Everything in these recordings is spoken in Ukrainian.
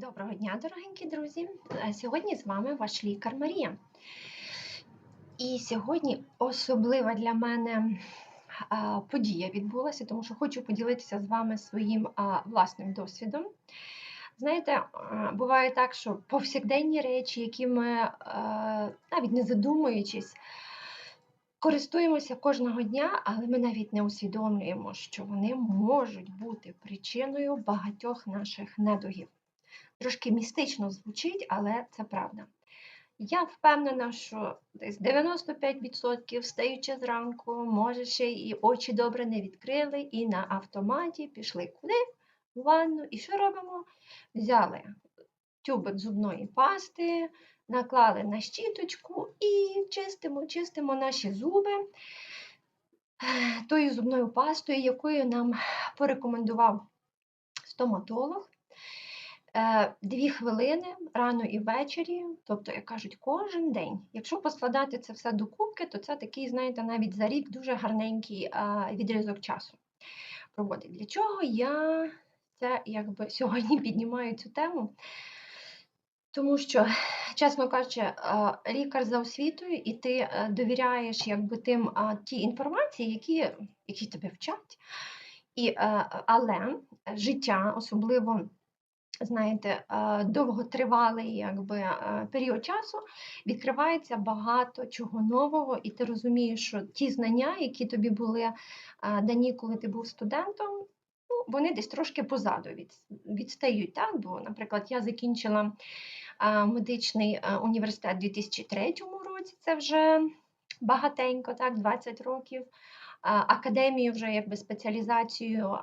Доброго дня, дорогенькі друзі! Е, Сьогодні з вами ваш лікар Марія. І сьогодні особлива для мене подія відбулася, тому що хочу поділитися з вами своїм власним досвідом. Знаєте, буває так, що повсякденні речі, які ми навіть не задумуючись, користуємося кожного дня, але ми навіть не усвідомлюємо, що вони можуть бути причиною багатьох наших недугів. Трошки містично звучить, але це правда. Я впевнена, що десь 95% встаючи зранку, може ще і очі добре не відкрили, і на автоматі пішли куди? В ванну. І що робимо? Взяли тюбик зубної пасти, наклали на щіточку і чистимо, чистимо наші зуби тою зубною пастою, якою нам порекомендував стоматолог. Е, Дві хвилини рано і ввечері, тобто, як кажуть, кожен день. Якщо поскладати це все до кубки, то це такий, знаєте, навіть за рік дуже гарненький відрізок часу проводить. Для чого я це якби сьогодні піднімаю цю тему? Тому що, чесно кажучи, лікар за освітою, і ти е, довіряєш якби тим ті інформації, які, які тебе вчать. І, е, але життя, особливо знаєте, е, довготривалий якби, е, період часу відкривається багато чого нового, і ти розумієш, що ті знання, які тобі були е, дані, коли ти був студентом, ну, вони десь трошки позаду від, відстають. Так? Бо, наприклад, я закінчила медичний університет у 2003 році, це вже багатенько, так, 20 років. Академію вже якби спеціалізацію,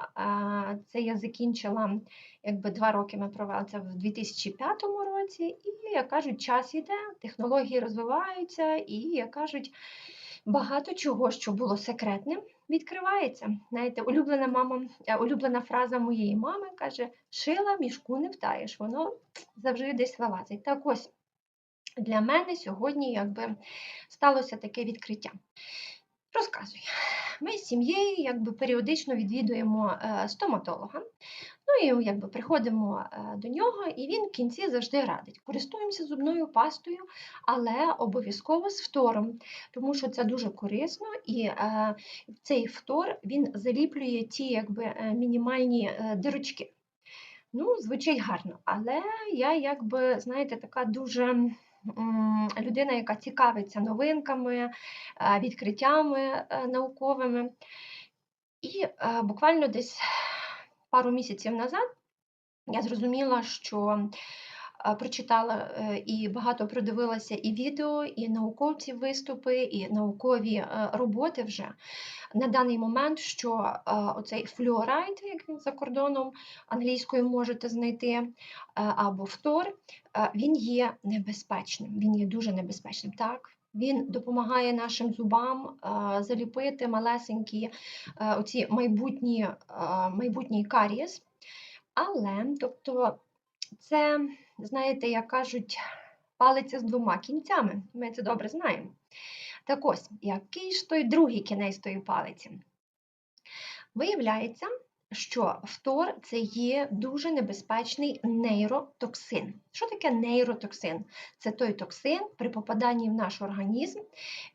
це я закінчила якби два роки ми провели це в 2005 році, і, як кажуть, час іде, технології розвиваються, і, як кажуть, багато чого, що було секретним, відкривається. Знаєте, улюблена мама, е, улюблена фраза моєї мами каже: шила мішку не втаєш, воно завжди десь вилазить. Так ось для мене сьогодні якби сталося таке відкриття. Розказуй. Ми з сім'єю якби періодично відвідуємо е, стоматолога. Ну і якби приходимо е, до нього, і він в кінці завжди радить. Користуємося зубною пастою, але обов'язково з фтором, тому що це дуже корисно, і е, цей фтор він заліплює ті якби, мінімальні дирочки. Ну, звучить гарно, але я якби, знаєте, така дуже людина, яка цікавиться новинками, е, відкриттями е, науковими. І е, буквально десь пару місяців назад я зрозуміла, що прочитала е, і багато продивилася і відео, і науковці виступи, і наукові е, роботи вже на даний момент, що е, оцей флюорайд, як він за кордоном англійською можете знайти, або фтор, він є небезпечним. Він є дуже небезпечним. Так, він допомагає нашим зубам заліпити малесенькі оці майбутні, майбутній карієс. Але, тобто, це, знаєте, як кажуть, палиця з двома кінцями. Ми це добре знаємо. Так ось, який ж той другий кінець тої палиці? Виявляється, що фтор це є дуже небезпечний нейротоксин. Що таке нейротоксин? Це той токсин, при попаданні в наш організм,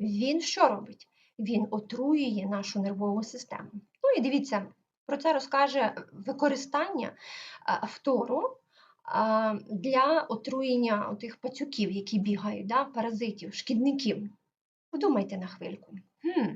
він що робить? Він отруює нашу нервову систему. Ну і дивіться, про це розкаже використання а, фтору для отруєння тих пацюків, які бігають, да, паразитів, шкідників. Подумайте на хвильку. Хм,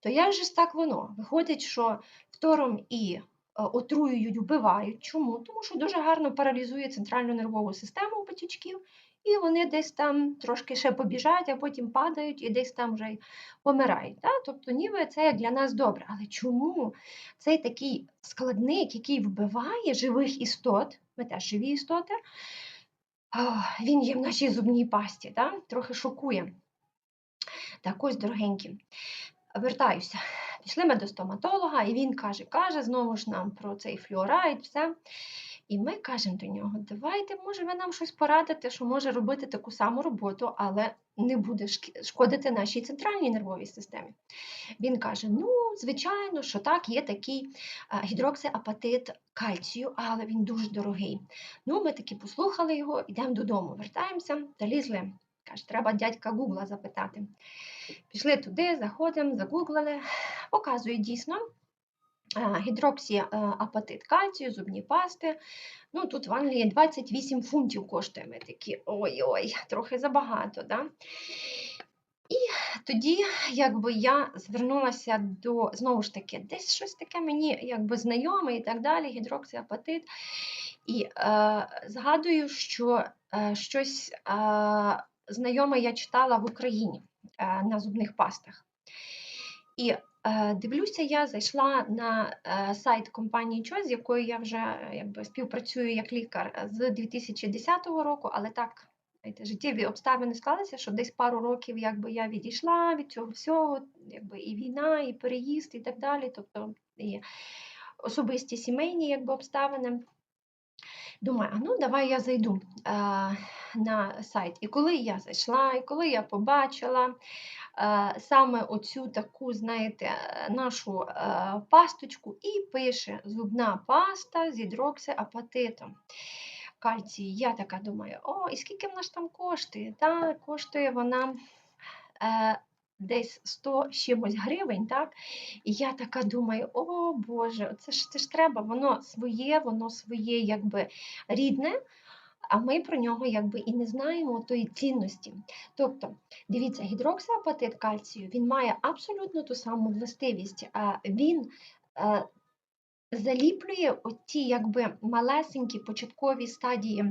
то як же ж так воно? Виходить, що фтором і е, отруюють, вбивають. Чому? Тому що дуже гарно паралізує центральну нервову систему у пацючків, і вони десь там трошки ще побіжать, а потім падають і десь там вже помирають. Да? Тобто, ніби це для нас добре. Але чому цей такий складник, який вбиває живих істот, ми теж живі істоти, він є в нашій зубній пасті, да? трохи шокує. Так ось, дорогенькі, вертаюся. Пішли ми до стоматолога, і він каже, каже знову ж нам про цей флюорайд, все. І ми кажемо до нього, давайте, може, ви нам щось порадите, що може робити таку саму роботу, але не буде шкодити нашій центральній нервовій системі. Він каже: ну, звичайно, що так, є такий гідроксиапатит кальцію, але він дуже дорогий. Ну, ми таки послухали його, йдемо додому, вертаємося та лізли. Каже, треба дядька Гугла запитати. Пішли туди, заходимо, загуглили. Показує дійсно а, гідроксіапатит кальцію, зубні пасти. Ну, тут в Англії 28 фунтів коштує. Ми такі ой-ой, трохи забагато. Да? І тоді, якби я звернулася до знову ж таки, десь щось таке мені якби знайоме і так далі, гідроксиапатит. І е, згадую, що е, щось е, знайоме я читала в Україні е, на зубних пастах. І е, дивлюся, я зайшла на е, сайт компанії Choice, з якою я вже е, якби, співпрацюю як лікар з 2010 року, але так. Життєві обставини склалися, що десь пару років якби, я відійшла від цього всього, якби, і війна, і переїзд, і так далі. Тобто і особисті сімейні якби, обставини. Думаю, а ну давай я зайду е, на сайт. І коли я зайшла, і коли я побачила е, саме оцю таку, знаєте, е, нашу е, пасточку, і пише зубна паста з гідроксиапатитом кальцію. Я така думаю, о, і скільки вона ж там коштує? Та коштує вона. Е, Десь 100 з чимось гривень, так? І я така думаю, о Боже, це ж це ж треба, воно своє, воно своє, якби рідне, а ми про нього якби і не знаємо тої цінності. Тобто, дивіться, гідроксиапатит кальцію він має абсолютно ту саму властивість. Він е, заліплює оті якби малесенькі початкові стадії.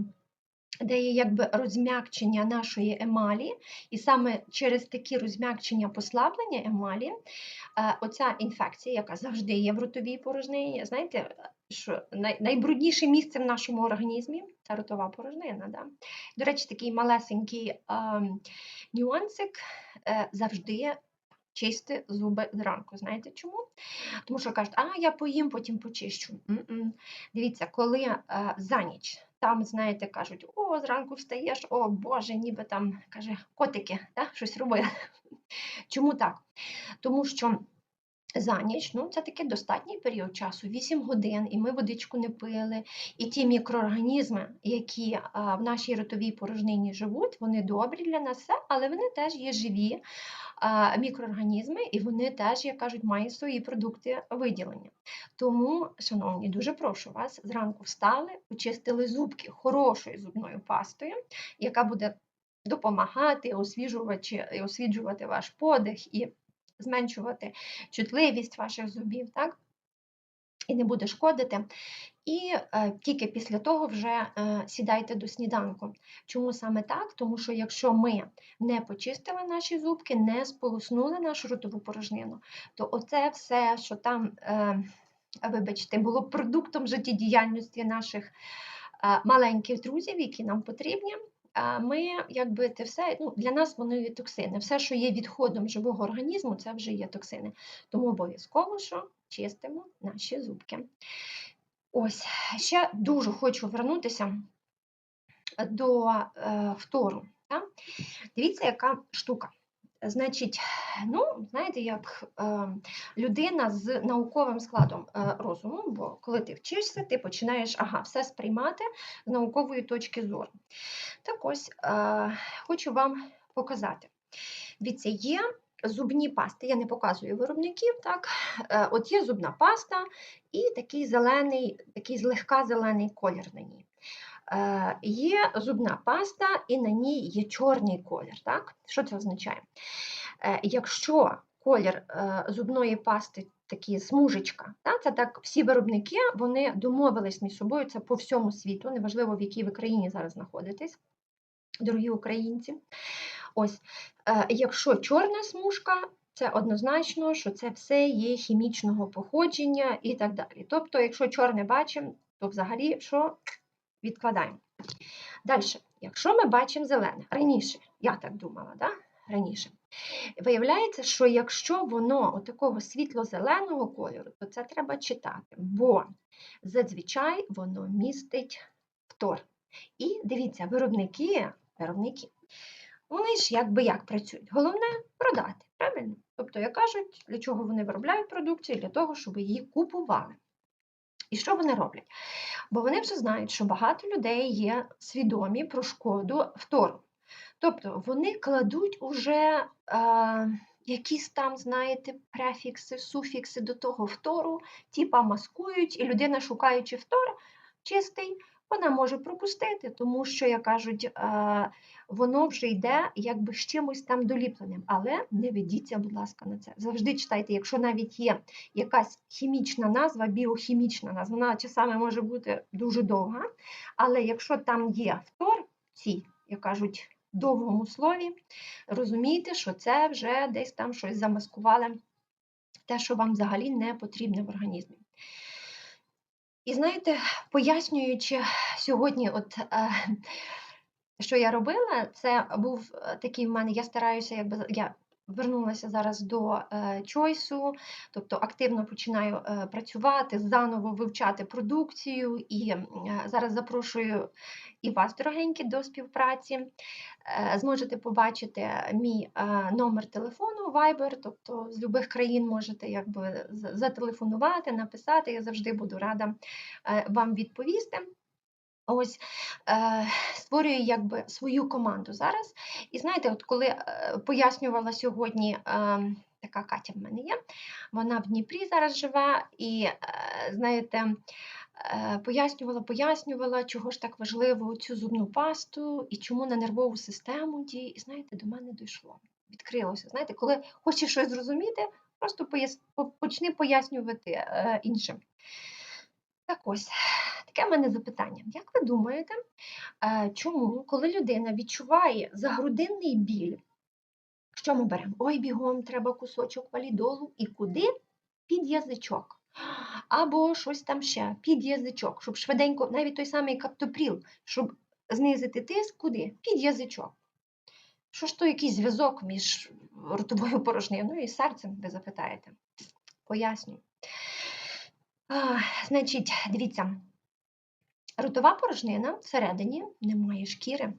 Де є якби розм'якчення нашої емалі, і саме через такі розм'якчення послаблення емалі, е, оця інфекція, яка завжди є в ротовій порожнині, знаєте, що найбрудніше місце в нашому організмі це ротова порожнина. Да? До речі, такий малесенький е, нюансик е, завжди чисти зуби зранку. Знаєте чому? Тому що кажуть, а я поїм, потім почищу. М-м. Дивіться, коли е, за ніч. Там, знаєте, кажуть, о, зранку встаєш, о Боже, ніби там каже, котики, да, щось робили. Чому так? Тому що за ніч, ну це такий достатній період часу, 8 годин, і ми водичку не пили. І ті мікроорганізми, які в нашій ротовій порожнині живуть, вони добрі для нас, все, але вони теж є живі мікроорганізми, і вони теж, як кажуть, мають свої продукти виділення. Тому, шановні, дуже прошу вас, зранку встали, почистили зубки хорошою зубною пастою, яка буде допомагати освіжувати, освіджувати ваш подих і зменшувати чутливість ваших зубів, так? І не буде шкодити. І е, тільки після того вже е, сідайте до сніданку. Чому саме так? Тому що якщо ми не почистили наші зубки, не сполоснули нашу ротову порожнину, то оце все, що там, е, вибачте, було продуктом життєдіяльності наших е, маленьких друзів, які нам потрібні, ми, якби це все, ну, для нас воно є токсини. Все, що є відходом живого організму, це вже є токсини. Тому обов'язково що чистимо наші зубки. Ось, ще дуже хочу вернутися до е, втору. Так? Дивіться, яка штука. Значить, ну, знаєте, як е, людина з науковим складом е, розуму, бо коли ти вчишся, ти починаєш ага, все сприймати з наукової точки зору. Так ось е, хочу вам показати. Дивіться, є зубні пасти, я не показую виробників, так, е, от є зубна паста і такий зелений, такий злегка зелений колір на ній. Е, Є зубна паста, і на ній є чорний колір. Так? Що це означає? Е, Якщо колір е, зубної пасти такі смужечка, так? це так всі виробники вони домовились між собою, це по всьому світу, неважливо в якій ви країні зараз знаходитесь, дорогі українці. Ось, е, Якщо чорна смужка, це однозначно, що це все є хімічного походження і так далі. Тобто, якщо чорне бачимо, то взагалі що відкладаємо. Далі, якщо ми бачимо зелене, раніше, я так думала, да? раніше, виявляється, що якщо воно такого світло-зеленого кольору, то це треба читати, бо зазвичай воно містить фтор. І дивіться, виробники, виробники вони ж якби як працюють. Головне продати, правильно? Тобто, як кажуть, для чого вони виробляють продукцію? Для того, щоб її купували. І що вони роблять? Бо вони вже знають, що багато людей є свідомі про шкоду втору. Тобто вони кладуть уже е, якісь там, знаєте, префікси, суфікси до того втору, типа маскують, і людина, шукаючи втор чистий, вона може пропустити, тому що, як кажуть, е, воно вже йде якби з чимось там доліпленим. Але не ведіться, будь ласка, на це. Завжди читайте, якщо навіть є якась хімічна назва, біохімічна назва, вона часами може бути дуже довга. Але якщо там є втор, ці, як кажуть, довгому слові, розумійте, що це вже десь там щось замаскували, те, що вам взагалі не потрібне в організмі. І знаєте, пояснюючи сьогодні, от е, що я робила, це був е, такий в мене, я стараюся, якби я вернулася зараз до е, чойсу, тобто активно починаю е, працювати, заново вивчати продукцію, і зараз запрошую і вас, дорогенькі, до співпраці. Зможете побачити мій номер телефону Viber, тобто з будь-яких країн можете якби зателефонувати, написати. Я завжди буду рада вам відповісти. Ось е, створюю якби свою команду зараз. І знаєте, от коли е, пояснювала сьогодні, е, така Катя в мене є, вона в Дніпрі зараз живе, і е, знаєте, е, пояснювала, пояснювала, чого ж так важливо цю зубну пасту і чому на нервову систему діє. І знаєте, до мене дійшло. Відкрилося. Знаєте, коли хочеш щось зрозуміти, просто пояс... почни пояснювати е, іншим. Так ось, таке в мене запитання. Як ви думаєте, е, чому, коли людина відчуває загрудинний біль, що ми беремо? Ой, бігом, треба кусочок валідолу і куди? Під язичок. Або щось там ще, під язичок, щоб швиденько, навіть той самий каптопріл, щоб знизити тиск, куди? Під язичок. Що ж то якийсь зв'язок між ротовою порожниною і серцем, ви запитаєте? Пояснюю. А, значить, дивіться, ротова порожнина всередині не має шкіри.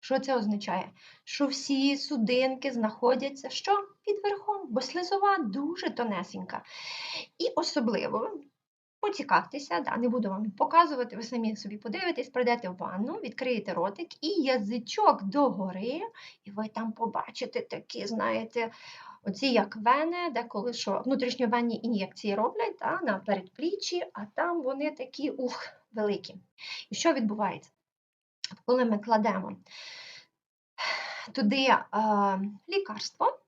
Що це означає? Що всі судинки знаходяться що? Під верхом, бо слизова дуже тонесенька. І особливо поцікавтеся, да, не буду вам показувати, ви самі собі подивитесь, прийдете в ванну, відкриєте ротик і язичок догори, і ви там побачите такі, знаєте, оці як вени, деколи що внутрішньовенні ін'єкції роблять да, на передпліччі, а там вони такі ух, великі. І що відбувається? Коли ми кладемо туди е, лікарство,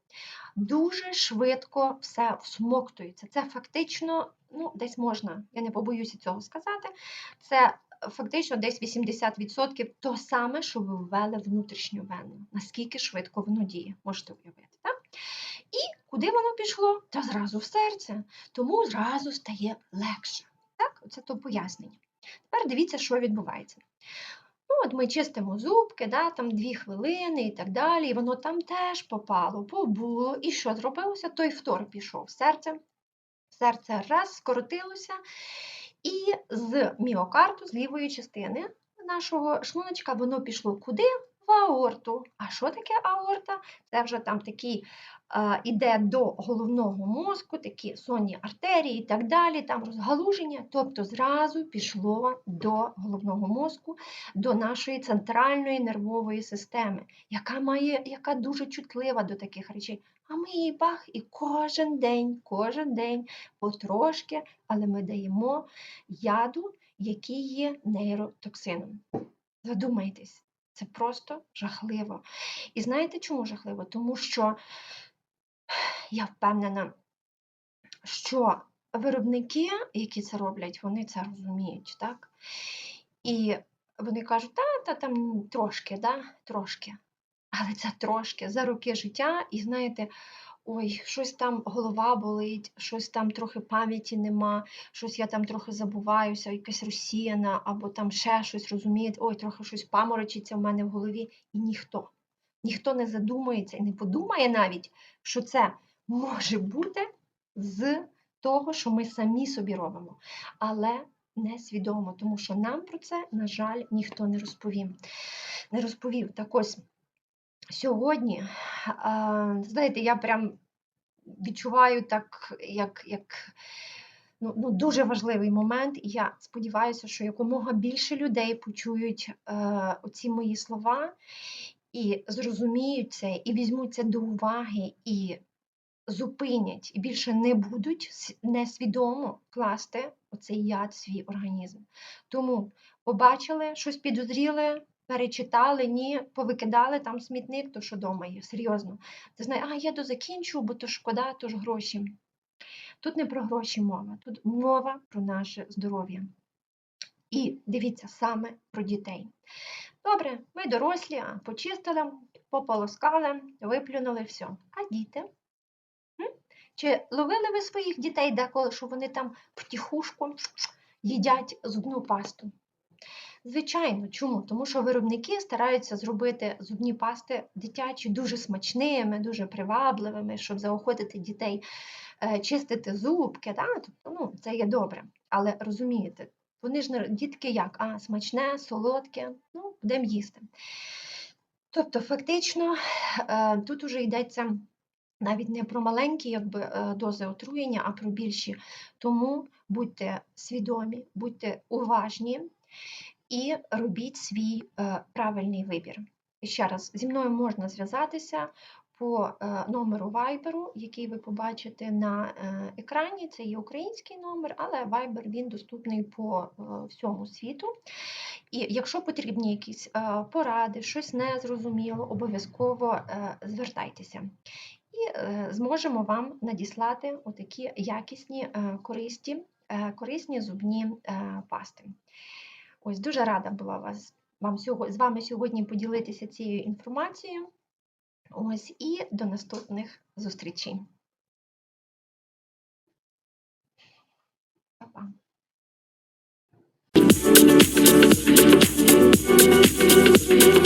дуже швидко все всмоктується. Це фактично, ну, десь можна, я не побоюся цього сказати, це фактично десь 80% то саме, що ви ввели внутрішню вену. Наскільки швидко воно діє, можете уявити. Так? І куди воно пішло? Та зразу в серце. Тому зразу стає легше. Так? Це то пояснення. Тепер дивіться, що відбувається. Ну, от ми чистимо зубки, да, там дві хвилини і так далі, і воно там теж попало, побуло. І що зробилося? Той втор пішов в серце. Серце раз скоротилося, і з міокарду, з лівої частини нашого шлуночка, воно пішло куди? В аорту. А що таке аорта? Це вже там такий іде до головного мозку, такі сонні артерії і так далі, там розгалуження, тобто зразу пішло до головного мозку, до нашої центральної нервової системи, яка має, яка дуже чутлива до таких речей. А ми їй бах, і кожен день, кожен день потрошки, але ми даємо яду, який є нейротоксином. Задумайтесь, це просто жахливо. І знаєте, чому жахливо? Тому що я впевнена, що виробники, які це роблять, вони це розуміють, так? І вони кажуть, та, та там трошки, да, трошки. Але це трошки за роки життя, і знаєте, ой, щось там голова болить, щось там трохи пам'яті нема, щось я там трохи забуваюся, якась розсіяна, або там ще щось розумієте, ой, трохи щось паморочиться в мене в голові, і ніхто. Ніхто не задумається і не подумає навіть, що це може бути з того, що ми самі собі робимо. Але несвідомо, тому що нам про це, на жаль, ніхто не розповів. Не розповів. Так ось сьогодні, знаєте, я прям відчуваю так, як, як ну, ну, дуже важливий момент. І я сподіваюся, що якомога більше людей почують е, оці мої слова і зрозуміють це, і візьмуть це до уваги, і зупинять, і більше не будуть несвідомо класти оцей яд в свій організм. Тому побачили, щось підозріли, перечитали, ні, повикидали там смітник, то що дома є, серйозно. Ти знаєш, а я дозакінчу, бо то шкода, то ж гроші. Тут не про гроші мова, тут мова про наше здоров'я. І дивіться саме про дітей. Добре, ми дорослі, почистили, пополоскали, виплюнули все. А діти? Чи ловили ви своїх дітей деколи, що вони там втіхушку їдять зубну пасту? Звичайно, чому? Тому що виробники стараються зробити зубні пасти дитячі дуже смачними, дуже привабливими, щоб заохотити дітей е, чистити зубки. Да? Тобто, ну, це є добре. Але розумієте, вони ж дітки як? А, смачне, солодке, ну, будемо їсти. Тобто, фактично, е, тут уже йдеться навіть не про маленькі якби, е, дози отруєння, а про більші. Тому будьте свідомі, будьте уважні і робіть свій е, правильний вибір. І ще раз, зі мною можна зв'язатися по е, номеру Viber, який ви побачите на екрані. Це є український номер, але Viber він доступний по всьому світу. І якщо потрібні якісь поради, щось незрозуміло, обов'язково звертайтеся і е, зможемо вам надіслати отакі якісні е, користі, е, корисні зубні пасти. Ось дуже рада була вас, вам з вами сьогодні поділитися цією інформацією. Ось і до наступних зустрічей. Па-па. Thank you.